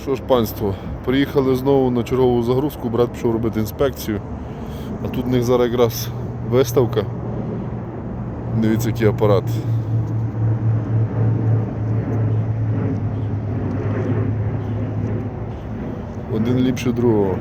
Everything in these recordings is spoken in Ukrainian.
Що ж, панство, приїхали знову на чергову загрузку, брат пішов робити інспекцію. А тут в них зараз якраз виставка. Дивіться, який апарат. Один ліпше другого.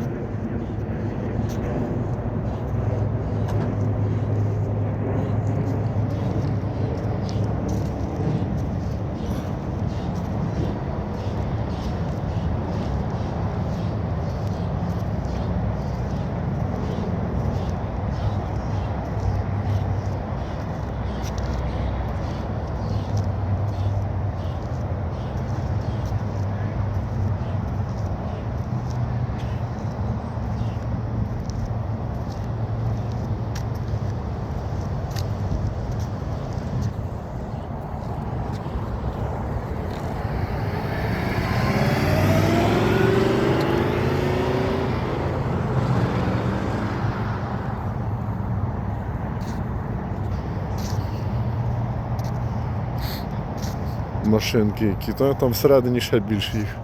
Машинки які. Та там всередині ще більше їх.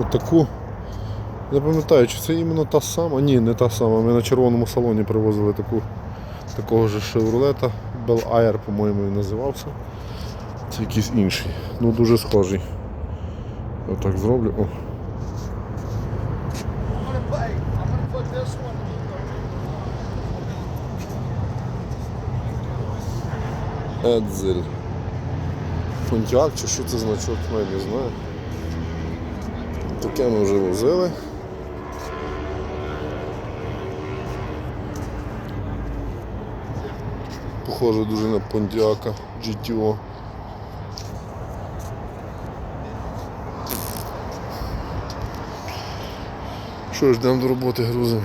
Отаку. Не пам'ятаю, чи це іменно та сама. Ні, не та сама. Ми на червоному салоні привозили таку, такого ж шевролета. Bel Air, по-моєму, він називався. Це якийсь інший. Ну дуже схожий. Отак зроблю. О. Едзель. Фунтяк чи що це значок, я не знаю. Таке ми вже возили. Похоже дуже на Понтіака GTO. Що ж, йдемо до роботи грузимо.